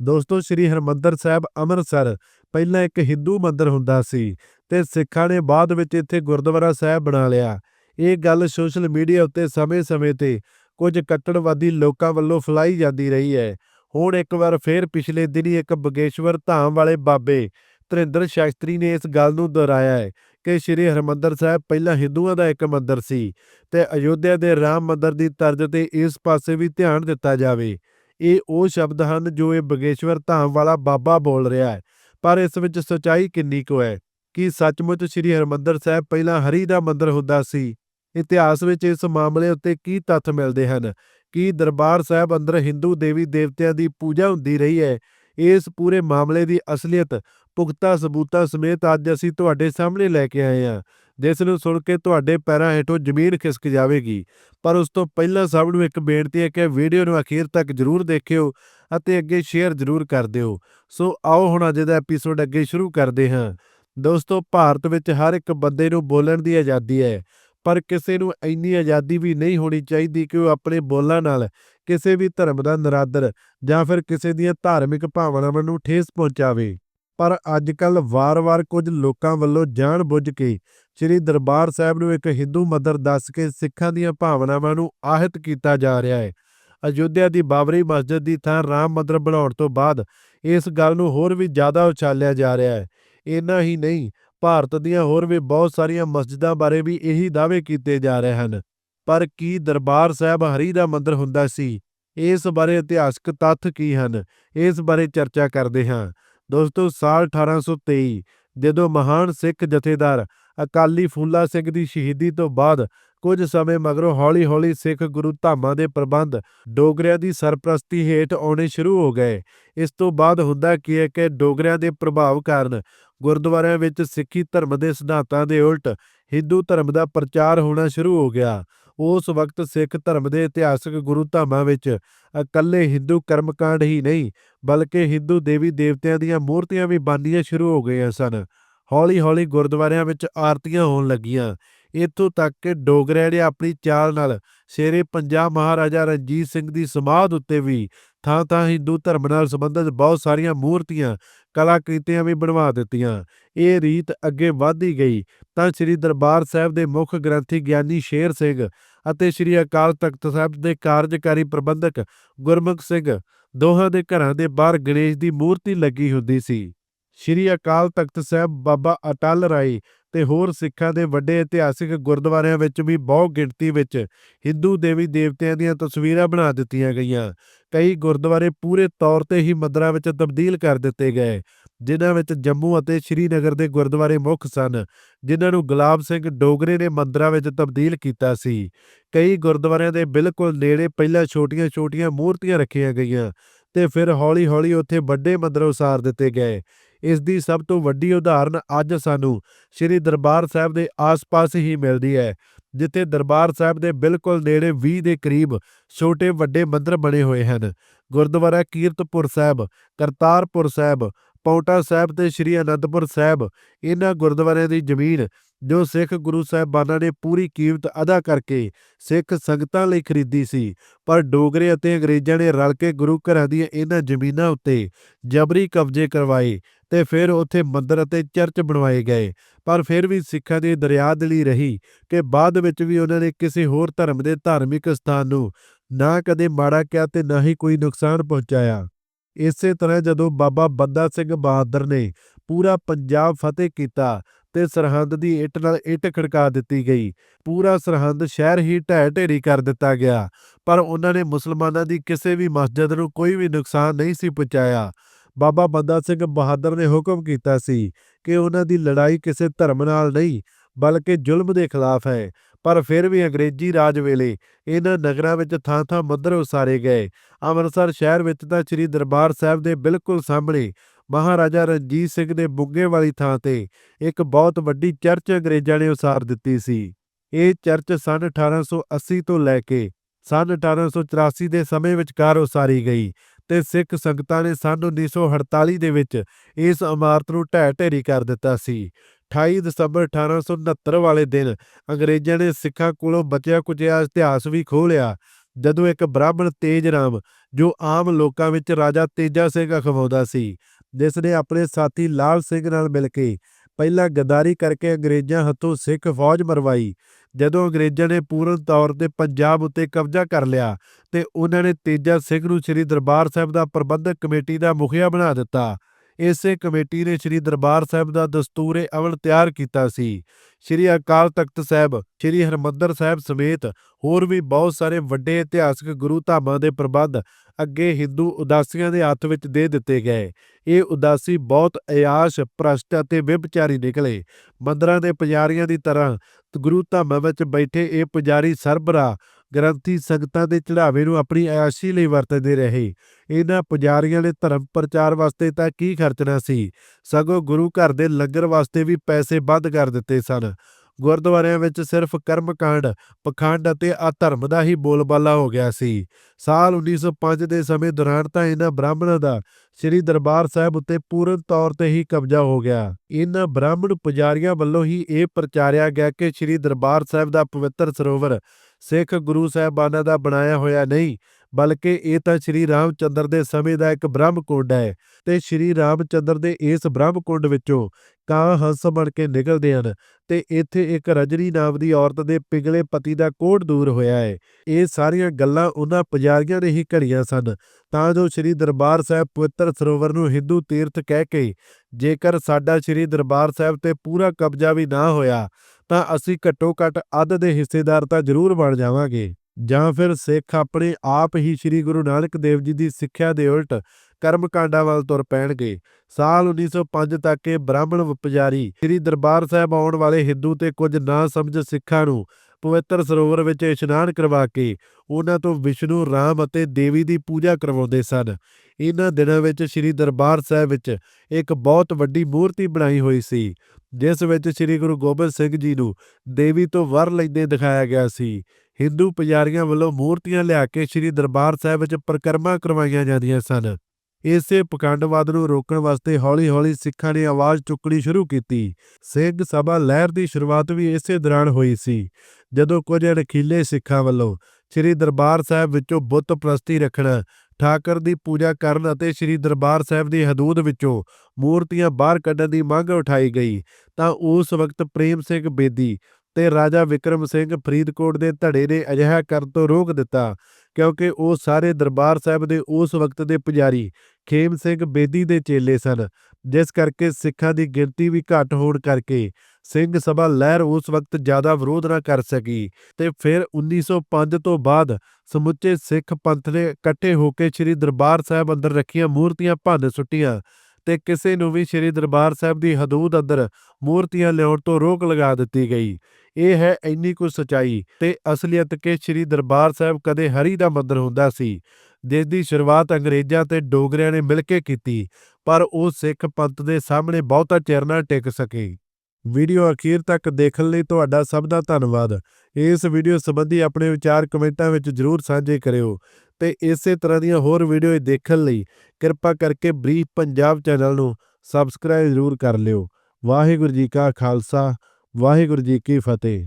ਦੋਸਤੋ, ਸ੍ਰੀ ਹਰਮੰਦਰ ਸਾਹਿਬ, ਅੰਮ੍ਰਿਤਸਰ। ਪਹਿਲਾਂ ਇੱਕ ਹਿੰਦੂ ਮੰਦਰ ਹੁੰਦਾ ਸੀ ਤੇ ਸਿੱਖਾਂ ਨੇ ਬਾਅਦ ਵਿੱਚ ਇੱਥੇ ਗੁਰਦੁਆਰਾ ਸਾਹਿਬ ਬਣਾ ਲਿਆ। ਇਹ ਗੱਲ ਸੋਸ਼ਲ ਮੀਡੀਆ ਉੱਤੇ ਸਮੇਂ-ਸਮੇਂ ਤੇ ਕੁਝ ਕੱਟੜਵਾਦੀ ਲੋਕਾਂ ਵੱਲੋਂ ਫੈਲਾਈ ਜਾਂਦੀ ਰਹੀ ਹੈ। ਹੁਣ ਇੱਕ ਵਾਰ ਫੇਰ ਪਿਛਲੇ ਦਿਨੀ ਇੱਕ ਬਗੇਸ਼ਵਰ ਧਾਮ ਵਾਲੇ ਬਾਬੇ ਧਰਿੰਦਰ ਸ਼ਾਸਤਰੀ ਨੇ ਇਸ ਗੱਲ ਨੂੰ ਦੁਹਰਾਇਆ ਹੈ ਕਿ ਸ੍ਰੀ ਹਰਮੰਦਰ ਸਾਹਿਬ ਪਹਿਲਾਂ ਹਿੰਦੂਆਂ ਦਾ ਇੱਕ ਮੰਦਰ ਸੀ ਤੇ ਅਯੋਧਿਆ ਦੇ ਰਾਮ ਮੰਦਰ ਦੀ ਤਰਜ਼ ਤੇ ਇਸ ਪਾਸੇ ਵੀ ਧਿਆਨ ਦਿੱਤਾ ਜਾਵੇ। ਇਹ ਉਹ ਸ਼ਬਦ ਹਨ ਜੋ ਇਹ ਬਗੇਸ਼ਵਰ ਧਾਮ ਵਾਲਾ ਬਾਬਾ ਬੋਲ ਰਿਹਾ ਹੈ। ਪਰ ਇਸ ਵਿੱਚ ਸਚਾਈ ਕਿੰਨੀ ਕੁ ਹੈ? ਕਿ ਸੱਚਮੁੱਚ ਸ੍ਰੀ ਹਰਮੰਦਰ ਸਾਹਿਬ ਪਹਿਲਾਂ ਹਰੀ ਦਾ ਮੰਦਰ ਹੁੰਦਾ ਸੀ? ਇਤਿਹਾਸ ਵਿੱਚ ਇਸ ਮਾਮਲੇ ਉੱਤੇ ਕੀ ਤੱਥ ਮਿਲਦੇ ਹਨ? ਕੀ ਦਰਬਾਰ ਸਾਹਿਬ ਅੰਦਰ ਹਿੰਦੂ ਦੇਵੀ ਦੇਵਤਿਆਂ ਦੀ ਪੂਜਾ ਹੁੰਦੀ ਰਹੀ ਹੈ? ਇਸ ਪੂਰੇ ਮਾਮਲੇ ਦੀ ਅਸਲੀਅਤ ਪੁਖਤਾ ਸਬੂਤਾਂ ਸਮੇਤ ਅੱਜ ਅਸੀਂ ਤੁਹਾਡੇ ਸਾਹਮਣੇ ਲੈ ਕੇ ਆਏ ਹਾਂ। ਜਿਸ ਨੂੰ ਸੁਣ ਕੇ ਤੁਹਾਡੇ ਪੈਰਾਂ ਹੇਠੋਂ ਜ਼ਮੀਨ ਖਿਸਕ ਜਾਵੇਗੀ। ਪਰ ਉਸ ਤੋਂ ਪਹਿਲਾਂ ਸਭ ਨੂੰ ਇੱਕ ਬੇਨਤੀ ਹੈ ਕਿ ਵੀਡੀਓ ਨੂੰ ਅਖੀਰ ਤੱਕ ਜ਼ਰੂਰ ਦੇਖਿਓ ਅਤੇ ਅੱਗੇ ਸ਼ੇਅਰ ਜ਼ਰੂਰ ਕਰ ਦਿਓ। ਸੋ ਆਓ ਹੁਣ ਅੱਜ ਦਾ ਐਪੀਸੋਡ ਅੱਗੇ ਸ਼ੁਰੂ ਕਰਦੇ ਹਾਂ। ਦੋਸਤੋ, ਭਾਰਤ ਵਿੱਚ ਹਰ ਇੱਕ ਬੰਦੇ ਨੂੰ ਬੋਲਣ ਦੀ ਆਜ਼ਾਦੀ ਹੈ, ਪਰ ਕਿਸੇ ਨੂੰ ਇੰਨੀ ਆਜ਼ਾਦੀ ਵੀ ਨਹੀਂ ਹੋਣੀ ਚਾਹੀਦੀ ਕਿ ਉਹ ਆਪਣੇ ਬੋਲਾਂ ਨਾਲ ਕਿਸੇ ਵੀ ਧਰਮ ਦਾ ਨਰਾਦਰ ਜਾਂ ਫਿਰ ਕਿਸੇ ਦੀਆਂ ਧਾਰਮਿਕ ਭਾਵਨਾਵਾਂ ਨੂੰ ਠੇਸ ਪਹੁੰਚਾਵੇ। ਪਰ ਅੱਜ ਕੱਲ ਵਾਰ-ਵਾਰ ਕੁਝ ਲੋਕਾਂ ਵੱਲੋਂ ਜਾਣ ਬੁੱਝ ਕੇ ਸ੍ਰੀ ਦਰਬਾਰ ਸਾਹਿਬ ਨੂੰ ਇੱਕ ਹਿੰਦੂ ਮੰਦਰ ਦੱਸ ਕੇ ਸਿੱਖਾਂ ਦੀਆਂ ਭਾਵਨਾਵਾਂ ਨੂੰ ਆਹਿਤ ਕੀਤਾ ਜਾ ਰਿਹਾ ਹੈ। ਅਯੁੱਧਿਆ ਦੀ ਬਾਬਰੀ ਮਸਜਿਦ ਦੀ ਥਾਂ ਰਾਮ ਮੰਦਰ ਬਣਾਉਣ ਤੋਂ ਬਾਅਦ ਇਸ ਗੱਲ ਨੂੰ ਹੋਰ ਵੀ ਜ਼ਿਆਦਾ ਉਛਾਲਿਆ ਜਾ ਰਿਹਾ ਹੈ। ਇੰਨਾ ਹੀ ਨਹੀਂ, ਭਾਰਤ ਦੀਆਂ ਹੋਰ ਵੀ ਬਹੁਤ ਸਾਰੀਆਂ ਮਸਜਿਦਾਂ ਬਾਰੇ ਵੀ ਇਹੀ ਦਾਅਵੇ ਕੀਤੇ ਜਾ ਰਹੇ ਹਨ। ਪਰ ਕੀ ਦਰਬਾਰ ਸਾਹਿਬ ਹਰੀ ਦਾ ਮੰਦਰ ਹੁੰਦਾ ਸੀ? ਇਸ ਬਾਰੇ ਇਤਿਹਾਸਕ ਤੱਥ ਕੀ ਹਨ? ਇਸ ਬਾਰੇ ਚਰਚਾ ਕਰਦੇ ਹਾਂ। ਦੋਸਤੋ, ਸਾਲ 1823 ਜਦੋਂ ਮਹਾਨ ਸਿੱਖ ਜਥੇਦਾਰ ਅਕਾਲੀ ਫੂਲਾ ਸਿੰਘ ਦੀ ਸ਼ਹੀਦੀ ਤੋਂ ਬਾਅਦ ਕੁਝ ਸਮੇਂ ਮਗਰੋਂ ਹੌਲੀ-ਹੌਲੀ ਸਿੱਖ ਗੁਰੂ ਧਾਮਾਂ ਦੇ ਪ੍ਰਬੰਧ ਡੋਗਰਿਆਂ ਦੀ ਸਰਪ੍ਰਸਤੀ ਹੇਠ ਆਉਣੇ ਸ਼ੁਰੂ ਹੋ ਗਏ। ਇਸ ਤੋਂ ਬਾਅਦ ਹੁੰਦਾ ਕੀ ਹੈ ਕਿ ਡੋਗਰਿਆਂ ਦੇ ਪ੍ਰਭਾਵ ਕਾਰਨ ਗੁਰਦੁਆਰਿਆਂ ਵਿੱਚ ਸਿੱਖੀ ਧਰਮ ਦੇ ਸਿਧਾਂਤਾਂ ਦੇ ਉਲਟ ਹਿੰਦੂ ਧਰਮ ਦਾ ਪ੍ਰਚਾਰ ਹੋਣਾ ਸ਼ੁਰੂ ਹੋ ਗਿਆ। ਉਸ ਵਕਤ ਸਿੱਖ ਧਰਮ ਦੇ ਇਤਿਹਾਸਕ ਗੁਰੂ ਧਾਮਾਂ ਵਿੱਚ ਇਕੱਲੇ ਹਿੰਦੂ ਕਰਮਕਾਂਡ ਹੀ ਨਹੀਂ, ਬਲਕਿ ਹਿੰਦੂ ਦੇਵੀ ਦੇਵਤਿਆਂ ਦੀਆਂ ਮੂਰਤੀਆਂ ਵੀ ਬਣਨੀਆਂ ਸ਼ੁਰੂ ਹੋ ਗਈਆਂ ਸਨ। ਹੌਲੀ-ਹੌਲੀ ਗੁਰਦੁਆਰਿਆਂ ਵਿੱਚ ਆਰਤੀਆਂ ਹੋਣ ਲੱਗੀਆਂ। ਇੱਥੋਂ ਤੱਕ ਕਿ ਡੋਗਰਿਆਂ ਨੇ ਆਪਣੀ ਚਾਲ ਨਾਲ ਸ਼ੇਰੇ ਪੰਜਾਬ ਮਹਾਰਾਜਾ ਰਣਜੀਤ ਸਿੰਘ ਦੀ ਸਮਾਧ ਉੱਤੇ ਵੀ ਥਾਂ-ਥਾਂ ਹਿੰਦੂ ਧਰਮ ਨਾਲ ਸੰਬੰਧਿਤ ਬਹੁਤ ਸਾਰੀਆਂ ਮੂਰਤੀਆਂ, ਕਲਾਕ੍ਰਿਤੀਆਂ ਵੀ ਬਣਵਾ ਦਿੱਤੀਆਂ। ਇਹ ਰੀਤ ਅੱਗੇ ਵਧਦੀ ਗਈ। ਤਾਂ ਸ੍ਰੀ ਦਰਬਾਰ ਸਾਹਿਬ ਦੇ ਮੁੱਖ ਗ੍ਰੰਥੀ ਗਿਆਨੀ ਸ਼ੇਰ ਸਿੰਘ ਅਤੇ ਸ੍ਰੀ ਅਕਾਲ ਤਖਤ ਸਾਹਿਬ ਦੇ ਕਾਰਜਕਾਰੀ ਪ੍ਰਬੰਧਕ ਗੁਰਮੁਖ ਸਿੰਘ ਦੋਹਾਂ ਦੇ ਘਰਾਂ ਦੇ ਬਾਹਰ ਗਣੇਸ਼ ਦੀ ਮੂਰਤੀ ਲੱਗੀ ਹੁੰਦੀ ਸੀ। ਸ੍ਰੀ ਅਕਾਲ ਤਖਤ ਸਾਹਿਬ ਬਾਬਾ ਅਟਲ ਰਾਏ ਤੇ ਹੋਰ ਸਿੱਖਾਂ ਦੇ ਵੱਡੇ ਇਤਿਹਾਸਿਕ ਗੁਰਦੁਆਰਿਆਂ ਵਿੱਚ ਵੀ ਬਹੁ ਗਿਣਤੀ ਵਿੱਚ ਹਿੰਦੂ ਦੇਵੀ ਦੇਵਤਿਆਂ ਦੀਆਂ ਤਸਵੀਰਾਂ ਬਣਾ ਦਿੱਤੀਆਂ ਗਈਆਂ। ਕਈ ਗੁਰਦੁਆਰੇ ਪੂਰੇ ਤੌਰ ਤੇ ਹੀ ਮੰਦਰਾਂ ਵਿੱਚ ਤਬਦੀਲ ਕਰ ਦਿੱਤੇ ਗਏ, ਜਿਨ੍ਹਾਂ ਵਿੱਚ ਜੰਮੂ ਅਤੇ ਸ਼੍ਰੀਨਗਰ ਦੇ ਗੁਰਦੁਆਰੇ ਮੁੱਖ ਸਨ, ਜਿਨ੍ਹਾਂ ਨੂੰ ਗੁਲਾਬ ਸਿੰਘ ਡੋਗਰੇ ਨੇ ਮੰਦਰਾਂ ਵਿੱਚ ਤਬਦੀਲ ਕੀਤਾ ਸੀ। ਕਈ ਗੁਰਦੁਆਰਿਆਂ ਦੇ ਬਿਲਕੁਲ ਨੇੜੇ ਪਹਿਲਾਂ ਛੋਟੀਆਂ-ਛੋਟੀਆਂ ਮੂਰਤੀਆਂ ਰੱਖੀਆਂ ਗਈਆਂ ਤੇ ਫਿਰ ਹੌਲੀ-ਹੌਲੀ ਉੱਥੇ ਵੱਡੇ ਮੰਦਰ ਉਸਾਰ ਦਿੱਤੇ ਗਏ। ਇਸ ਦੀ ਸਭ ਤੋਂ ਵੱਡੀ ਉਦਾਹਰਨ ਅੱਜ ਸਾਨੂੰ ਸ੍ਰੀ ਦਰਬਾਰ ਸਾਹਿਬ ਦੇ ਆਸ-ਪਾਸ ਹੀ ਮਿਲਦੀ ਹੈ, ਜਿੱਥੇ ਦਰਬਾਰ ਸਾਹਿਬ ਦੇ ਬਿਲਕੁਲ ਨੇੜੇ 20 ਦੇ ਕਰੀਬ ਛੋਟੇ ਵੱਡੇ ਮੰਦਰ ਬਣੇ ਹੋਏ ਹਨ। ਗੁਰਦੁਆਰਾ ਕੀਰਤਪੁਰ ਸਾਹਿਬ, ਕਰਤਾਰਪੁਰ ਸਾਹਿਬ ਪੌਂਟਾ ਸਾਹਿਬ ਤੇ ਸ੍ਰੀ ਅਨੰਦਪੁਰ ਸਾਹਿਬ ਇਹਨਾਂ ਗੁਰਦੁਆਰਿਆਂ ਦੀ ਜ਼ਮੀਨ, ਜੋ ਸਿੱਖ ਗੁਰੂ ਸਾਹਿਬਾਨਾਂ ਨੇ ਪੂਰੀ ਕੀਮਤ ਅਦਾ ਕਰਕੇ ਸਿੱਖ ਸੰਗਤਾਂ ਲਈ ਖਰੀਦੀ ਸੀ, ਪਰ ਡੋਗਰੇ ਅਤੇ ਅੰਗਰੇਜ਼ਾਂ ਨੇ ਰਲ ਕੇ ਗੁਰੂ ਘਰਾਂ ਦੀਆਂ ਇਹਨਾਂ ਜ਼ਮੀਨਾਂ ਉੱਤੇ ਜਬਰੀ ਕਬਜ਼ੇ ਕਰਵਾਏ ਤੇ ਫਿਰ ਉੱਥੇ ਮੰਦਰ ਅਤੇ ਚਰਚ ਬਣਵਾਏ ਗਏ, ਪਰ ਫਿਰ ਵੀ ਸਿੱਖਾਂ ਦੀ ਦਰਿਆਦਿਲੀ ਰਹੀ ਕਿ ਬਾਅਦ ਵਿੱਚ ਵੀ ਉਹਨਾਂ ਨੇ ਕਿਸੇ ਹੋਰ ਧਰਮ ਦੇ ਧਾਰਮਿਕ ਸਥਾਨ ਨੂੰ ਨਾ ਕਦੇ ਮਾੜਾ ਕਿਹਾ ਤੇ ਨਾ ਹੀ ਕੋਈ ਨੁਕਸਾਨ ਪਹੁੰਚਾਇਆ। ਇਸੇ ਤਰ੍ਹਾਂ ਜਦੋਂ ਬਾਬਾ ਬੰਦਾ ਸਿੰਘ ਬਹਾਦਰ ਨੇ ਪੂਰਾ ਪੰਜਾਬ ਫਤਿਹ ਕੀਤਾ ਤੇ ਸਰਹੰਦ ਦੀ ਇੱਟ ਨਾਲ ਇੱਟ ਖੜਕਾ ਦਿੱਤੀ ਗਈ, ਪੂਰਾ ਸਰਹੰਦ ਸ਼ਹਿਰ ਹੀ ਢਹਿ ਢੇਰੀ ਕਰ ਦਿੱਤਾ ਗਿਆ, ਪਰ ਉਹਨਾਂ ਨੇ ਮੁਸਲਮਾਨਾਂ ਦੀ ਕਿਸੇ ਵੀ ਮਸਜਿਦ ਨੂੰ ਕੋਈ ਵੀ ਨੁਕਸਾਨ ਨਹੀਂ ਸੀ ਪਹੁੰਚਾਇਆ। ਬਾਬਾ ਬੰਦਾ ਸਿੰਘ ਬਹਾਦਰ ਨੇ ਹੁਕਮ ਕੀਤਾ ਸੀ ਕਿ ਉਹਨਾਂ ਦੀ ਲੜਾਈ ਕਿਸੇ ਧਰਮ ਨਾਲ ਨਹੀਂ, ਬਲਕਿ ਜ਼ੁਲਮ ਦੇ ਖਿਲਾਫ ਹੈ। ਪਰ ਫਿਰ ਵੀ ਅੰਗਰੇਜ਼ੀ ਰਾਜ ਵੇਲੇ ਇਹਨਾਂ ਨਗਰਾਂ ਵਿੱਚ ਥਾਂ-ਥਾਂ ਮੰਦਰ ਉਸਾਰੇ ਗਏ। ਅੰਮ੍ਰਿਤਸਰ ਸ਼ਹਿਰ ਵਿੱਚ ਤਾਂ ਸ੍ਰੀ ਦਰਬਾਰ ਸਾਹਿਬ ਦੇ ਬਿਲਕੁਲ ਸਾਹਮਣੇ ਮਹਾਰਾਜਾ ਰਣਜੀਤ ਸਿੰਘ ਦੇ ਬੁੱਗੇ ਵਾਲੀ ਥਾਂ ਤੇ ਇੱਕ ਬਹੁਤ ਵੱਡੀ ਚਰਚ ਅੰਗਰੇਜ਼ਾਂ ਨੇ ਉਸਾਰ ਦਿੱਤੀ ਸੀ। ਇਹ ਚਰਚ ਸੰਨ 1880 ਤੋਂ ਲੈ ਕੇ ਸੰਨ 1884 ਦੇ ਸਮੇਂ ਵਿਚਕਾਰ ਉਸਾਰੀ ਗਈ ਤੇ ਸਿੱਖ ਸੰਗਤਾਂ ਨੇ ਸੰਨ 1948 ਦੇ ਵਿੱਚ ਇਸ ਇਮਾਰਤ ਨੂੰ ਢਹਿ ਢੇਰੀ ਕਰ ਦਿੱਤਾ ਸੀ। 28 ਦਸੰਬਰ 1869 ਵਾਲੇ ਦਿਨ ਅੰਗਰੇਜ਼ਾਂ ਨੇ ਸਿੱਖਾਂ ਕੋਲੋਂ ਬਚਿਆ ਕੁਚਿਆ ਇਤਿਹਾਸ ਵੀ ਖੋਹ ਲਿਆ, ਜਦੋਂ ਇੱਕ ਬ੍ਰਾਹਮਣ ਤੇਜ ਰਾਮ, ਜੋ ਆਮ ਲੋਕਾਂ ਵਿੱਚ ਰਾਜਾ ਤੇਜਾ ਸਿੰਘ ਅਖਵਾਉਂਦਾ ਸੀ, ਜਿਸ ਨੇ ਆਪਣੇ ਸਾਥੀ ਲਾਲ ਸਿੰਘ ਨਾਲ ਮਿਲ ਕੇ ਪਹਿਲਾਂ ਗਦਾਰੀ ਕਰਕੇ ਅੰਗਰੇਜ਼ਾਂ ਹੱਥੋਂ ਸਿੱਖ ਫੌਜ ਮਰਵਾਈ, ਜਦੋਂ ਅੰਗਰੇਜ਼ਾਂ ਨੇ ਪੂਰਨ ਤੌਰ ਤੇ ਪੰਜਾਬ ਉੱਤੇ ਕਬਜ਼ਾ ਕਰ ਲਿਆ ਤੇ ਉਹਨਾਂ ਨੇ ਤੇਜਾ ਸਿੰਘ ਨੂੰ ਸ੍ਰੀ ਦਰਬਾਰ ਸਾਹਿਬ ਦਾ ਪ੍ਰਬੰਧਕ ਕਮੇਟੀ ਦਾ ਮੁਖੀਆ ਬਣਾ ਦਿੱਤਾ। ਇਸੇ ਕਮੇਟੀ ਨੇ ਸ੍ਰੀ ਦਰਬਾਰ ਸਾਹਿਬ ਦਾ ਦਸਤੂਰੇ ਅਮਲ ਤਿਆਰ ਕੀਤਾ ਸੀ। ਸ੍ਰੀ ਅਕਾਲ ਤਖਤ ਸਾਹਿਬ, ਸ੍ਰੀ ਹਰਮੰਦਰ ਸਾਹਿਬ ਸਮੇਤ ਹੋਰ ਵੀ ਬਹੁਤ ਸਾਰੇ ਵੱਡੇ ਇਤਿਹਾਸਕ ਗੁਰੂ ਧਾਮਾਂ ਦੇ ਪ੍ਰਬੰਧ ਅੱਗੇ ਹਿੰਦੂ ਉਦਾਸੀਆਂ ਦੇ ਹੱਥ ਵਿੱਚ ਦੇ ਦਿੱਤੇ ਗਏ। ਇਹ ਉਦਾਸੀ ਬਹੁਤ ਅਯਾਸ਼, ਭ੍ਰਸ਼ਟ ਅਤੇ ਵਿਭਚਾਰੀ ਨਿਕਲੇ। ਮੰਦਰਾਂ ਦੇ ਪੁਜਾਰੀਆਂ ਦੀ ਤਰ੍ਹਾਂ ਗੁਰੂ ਧਾਮਾਂ ਵਿੱਚ ਬੈਠੇ ਇਹ ਪੁਜਾਰੀ ਸਰਬਰਾ ਗ੍ਰੰਥੀ ਸੰਗਤਾਂ ਦੇ ਚੜਾਵੇ ਨੂੰ ਆਪਣੀ ਅਯਾਸ਼ੀ ਲਈ ਵਰਤਦੇ ਰਹੇ। ਇਹਨਾਂ ਪੁਜਾਰੀਆਂ ਨੇ ਧਰਮ ਪ੍ਰਚਾਰ ਵਾਸਤੇ ਤਾਂ ਕੀ ਖਰਚਣਾ ਸੀ? ਸਗੋਂ ਗੁਰੂ ਘਰ ਦੇ ਲੰਗਰ ਵਾਸਤੇ ਵੀ ਪੈਸੇ ਬੰਦ ਕਰ ਦਿੱਤੇ ਸਨ। ਗੁਰਦੁਆਰਿਆਂ ਵਿੱਚ ਸਿਰਫ ਕਰਮਕਾਂਡ, ਪਖੰਡ ਅਤੇ ਅਧਰਮ ਦਾ ਹੀ ਬੋਲਬਾਲਾ ਹੋ ਗਿਆ ਸੀ। ਸਾਲ 1905 ਦੇ ਸਮੇਂ ਦੌਰਾਨ ਤਾਂ ਇਹਨਾਂ ਬ੍ਰਾਹਮਣਾਂ ਦਾ ਸ੍ਰੀ ਦਰਬਾਰ ਸਾਹਿਬ ਉੱਤੇ ਪੂਰਨ ਤੌਰ ਤੇ ਹੀ ਕਬਜ਼ਾ ਹੋ ਗਿਆ। ਇਹਨਾਂ ਬ੍ਰਾਹਮਣ ਪੁਜਾਰੀਆਂ ਵੱਲੋਂ ਹੀ ਇਹ ਪ੍ਰਚਾਰਿਆ ਗਿਆ ਕਿ ਸ੍ਰੀ ਦਰਬਾਰ ਸਾਹਿਬ ਦਾ ਪਵਿੱਤਰ ਸਰੋਵਰ ਸਿੱਖ ਗੁਰੂ ਸਾਹਿਬਾਨਾਂ ਦਾ ਬਣਾਇਆ ਹੋਇਆ ਨਹੀਂ, ਬਲਕਿ ਇਹ ਤਾਂ ਸ਼੍ਰੀ ਰਾਮਚੰਦਰ ਦੇ ਸਮੇਂ ਦਾ ਇੱਕ ਬ੍ਰਹਮ ਕੁੰਡ ਹੈ ਤੇ ਸ਼੍ਰੀ ਰਾਮਚੰਦਰ ਦੇ ਇਸ ਬ੍ਰਹਮ ਕੁੰਡ ਵਿੱਚੋਂ ਕਾਂ ਹੰਸ ਬਣ ਕੇ ਨਿਕਲਦੇ ਹਨ ਤੇ ਇੱਥੇ ਇੱਕ ਰਜਨੀ ਨਾਮ ਦੀ ਔਰਤ ਦੇ ਪਿਗਲੇ ਪਤੀ ਦਾ ਕੋੜ ਦੂਰ ਹੋਇਆ ਹੈ। ਇਹ ਸਾਰੀਆਂ ਗੱਲਾਂ ਉਹਨਾਂ ਪੁਜਾਰੀਆਂ ਨੇ ਹੀ ਘੜੀਆਂ ਸਨ, ਤਾਂ ਜੋ ਸ਼੍ਰੀ ਦਰਬਾਰ ਸਾਹਿਬ ਪਵਿੱਤਰ ਸਰੋਵਰ ਨੂੰ ਹਿੰਦੂ ਤੀਰਥ ਕਹਿ ਕੇ ਜੇਕਰ ਸਾਡਾ ਸ਼੍ਰੀ ਦਰਬਾਰ ਸਾਹਿਬ ਤੇ ਪੂਰਾ ਕਬਜ਼ਾ ਵੀ ਨਾ ਹੋਇਆ ਤਾਂ ਅਸੀਂ ਘੱਟੋ ਘੱਟ ਅੱਧ ਦੇ ਹਿੱਸੇਦਾਰ ਤਾਂ ਜ਼ਰੂਰ ਬਣ ਜਾਵਾਂਗੇ। ਜਾਂ ਫਿਰ ਸਿੱਖ ਆਪਣੇ ਆਪ ਹੀ ਸ੍ਰੀ ਗੁਰੂ ਨਾਨਕ ਦੇਵ ਜੀ ਦੀ ਸਿੱਖਿਆ ਦੇ ਉਲਟ ਕਰਮਕਾਂਡਾਂ ਵੱਲ ਤੁਰ ਪੈਣਗੇ। ਸਾਲ 1905 ਤੱਕ ਇਹ ਬ੍ਰਾਹਮਣ ਪੁਜਾਰੀ ਸ੍ਰੀ ਦਰਬਾਰ ਸਾਹਿਬ ਆਉਣ ਵਾਲੇ ਹਿੰਦੂ ਤੇ ਕੁਝ ਨਾ ਸਮਝ ਸਿੱਖਾਂ ਨੂੰ ਪਵਿੱਤਰ ਸਰੋਵਰ ਵਿੱਚ ਇਸ਼ਨਾਨ ਕਰਵਾ ਕੇ ਉਹਨਾਂ ਤੋਂ ਵਿਸ਼ਨੂੰ, ਰਾਮ ਅਤੇ ਦੇਵੀ ਦੀ ਪੂਜਾ ਕਰਵਾਉਂਦੇ ਸਨ। ਇਹਨਾਂ ਦਿਨਾਂ ਵਿੱਚ ਸ੍ਰੀ ਦਰਬਾਰ ਸਾਹਿਬ ਵਿੱਚ ਇੱਕ ਬਹੁਤ ਵੱਡੀ ਮੂਰਤੀ ਬਣਾਈ ਹੋਈ ਸੀ। ਜਿਸ ਵਿੱਚ ਸ੍ਰੀ ਗੁਰੂ ਗੋਬਿੰਦ ਸਿੰਘ ਜੀ ਨੂੰ ਦੇਵੀ ਤੋਂ ਵਰ ਲੈਂਦੇ ਦਿਖਾਇਆ ਗਿਆ ਸੀ। ਹਿੰਦੂ ਪੁਜਾਰੀਆਂ ਵੱਲੋਂ ਮੂਰਤੀਆਂ ਲਿਆ ਕੇ ਸ੍ਰੀ ਦਰਬਾਰ ਸਾਹਿਬ ਵਿੱਚ ਪ੍ਰਕਰਮਾ ਕਰਵਾਈਆਂ ਜਾਂਦੀਆਂ ਸਨ। ਇਸੇ ਪਖੰਡਵਾਦ ਨੂੰ ਰੋਕਣ ਵਾਸਤੇ ਹੌਲੀ-ਹੌਲੀ ਸਿੱਖਾਂ ਨੇ ਆਵਾਜ਼ ਚੁੱਕਣੀ ਸ਼ੁਰੂ ਕੀਤੀ। ਸਿੰਘ ਸਭਾ ਲਹਿਰ ਦੀ ਸ਼ੁਰੂਆਤ ਵੀ ਇਸੇ ਦੌਰਾਨ ਹੋਈ ਸੀ। ਜਦੋਂ ਕੁਝ ਅਣਖੀਲੇ ਸਿੱਖਾਂ ਵੱਲੋਂ ਸ੍ਰੀ ਦਰਬਾਰ ਸਾਹਿਬ ਵਿੱਚੋਂ ਬੁੱਤ ਪ੍ਰਸਤੀ ਰੱਖਣਾ ਠਾਕਰ ਦੀ ਪੂਜਾ ਕਰਨ ਅਤੇ ਸ੍ਰੀ ਦਰਬਾਰ ਸਾਹਿਬ ਦੀ ਹਦੂਦ ਵਿੱਚੋਂ ਮੂਰਤੀਆਂ ਬਾਹਰ ਕੱਢਣ ਦੀ ਮੰਗ ਉਠਾਈ ਗਈ, ਤਾਂ ਉਸ ਵਕਤ ਪ੍ਰੇਮ ਸਿੰਘ ਬੇਦੀ ਤੇ ਰਾਜਾ ਵਿਕਰਮ ਸਿੰਘ ਫਰੀਦਕੋਟ ਦੇ ਧੜੇ ਨੇ ਅਜਿਹਾ ਕਰਨ ਤੋਂ ਰੋਕ ਦਿੱਤਾ, ਕਿਉਂਕਿ ਉਹ ਸਾਰੇ ਦਰਬਾਰ ਸਾਹਿਬ ਦੇ ਉਸ ਵਕਤ ਦੇ ਪੁਜਾਰੀ ਖੇਮ ਸਿੰਘ ਬੇਦੀ ਦੇ ਚੇਲੇ ਸਨ ਜਿਸ ਕਰਕੇ ਸਿੱਖਾਂ ਦੀ ਗਿਣਤੀ ਵੀ ਘੱਟ ਹੋਣ ਕਰਕੇ ਸਿੰਘ ਸਭਾ ਲਹਿਰ ਉਸ ਵਕਤ ਜ਼ਿਆਦਾ ਵਿਰੋਧ ਨਾ ਕਰ ਸਕੀ ਤੇ ਫਿਰ 1905 ਤੋਂ ਬਾਅਦ ਸਮੁੱਚੇ ਸਿੱਖ ਪੰਥ ਨੇ ਇਕੱਠੇ ਹੋ ਕੇ ਸ੍ਰੀ ਦਰਬਾਰ ਸਾਹਿਬ ਅੰਦਰ ਰੱਖੀਆਂ ਮੂਰਤੀਆਂ ਭੰਨ ਸੁੱਟੀਆਂ ਤੇ ਕਿਸੇ ਨੂੰ ਵੀ ਸ੍ਰੀ ਦਰਬਾਰ ਸਾਹਿਬ ਦੀ ਹਦੂਦ ਅੰਦਰ ਮੂਰਤੀਆਂ ਲਿਆਉਣ ਤੋਂ ਰੋਕ ਲਗਾ ਦਿੱਤੀ ਗਈ। ਇਹ ਹੈ ਇੰਨੀ ਕੁ ਸਚਾਈ ਤੇ ਅਸਲੀਅਤ ਕਿ ਸ੍ਰੀ ਦਰਬਾਰ ਸਾਹਿਬ ਕਦੇ ਹਰੀ ਦਾ ਮੰਦਰ ਹੁੰਦਾ ਸੀ ਜਿਸ ਦੀ ਸ਼ੁਰੂਆਤ ਅੰਗਰੇਜ਼ਾਂ ਤੇ ਡੋਗਰਿਆਂ ਨੇ ਮਿਲ ਕੇ ਕੀਤੀ। ਪਰ ਉਹ ਸਿੱਖ ਪੰਥ ਦੇ ਸਾਹਮਣੇ ਬਹੁਤਾ ਚਿਰ ਨਾ ਟਿਕ ਸਕੇ। ਵੀਡੀਓ ਅਖੀਰ ਤੱਕ ਦੇਖਣ ਲਈ ਤੁਹਾਡਾ ਸਭ ਦਾ ਧੰਨਵਾਦ। ਇਸ ਵੀਡੀਓ ਸੰਬੰਧੀ ਆਪਣੇ ਵਿਚਾਰ ਕਮੈਂਟਾਂ ਵਿੱਚ ਜਰੂਰ ਸਾਂਝੇ ਕਰਿਓ ਤੇ ਇਸੇ ਤਰ੍ਹਾਂ ਦੀਆਂ ਹੋਰ ਵੀਡੀਓ ਦੇਖਣ ਲਈ ਕਿਰਪਾ ਕਰਕੇ ਬਰੀਫ ਪੰਜਾਬ ਚੈਨਲ ਨੂੰ ਸਬਸਕ੍ਰਾਈਬ ਜ਼ਰੂਰ ਕਰ ਲਿਓ। ਵਾਹਿਗੁਰੂ ਜੀ ਕਾ ਖਾਲਸਾ, ਵਾਹਿਗੁਰੂ ਜੀ ਕੀ ਫਤਿਹ।